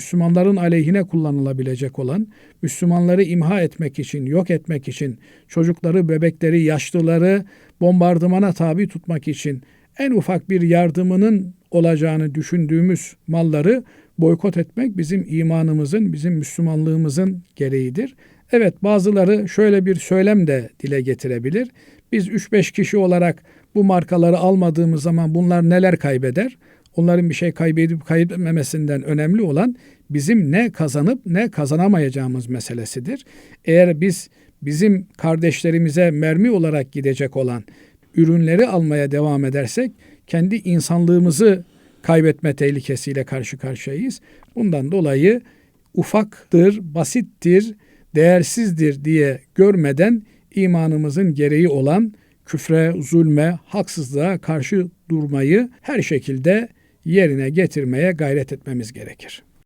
Müslümanların aleyhine kullanılabilecek olan, Müslümanları imha etmek için, yok etmek için, çocukları, bebekleri, yaşlıları bombardımana tabi tutmak için en ufak bir yardımının olacağını düşündüğümüz malları boykot etmek bizim imanımızın, bizim Müslümanlığımızın gereğidir. Evet bazıları şöyle bir söylem de dile getirebilir. Biz 3-5 kişi olarak bu markaları almadığımız zaman bunlar neler kaybeder? Onların bir şey kaybedip kaybetmemesinden önemli olan bizim ne kazanıp ne kazanamayacağımız meselesidir. Eğer biz bizim kardeşlerimize mermi olarak gidecek olan ürünleri almaya devam edersek kendi insanlığımızı kaybetme tehlikesiyle karşı karşıyayız. Bundan dolayı ufaktır, basittir, değersizdir diye görmeden imanımızın gereği olan küfre, zulme, haksızlığa karşı durmayı her şekilde yerine getirmeye gayret etmemiz gerekir.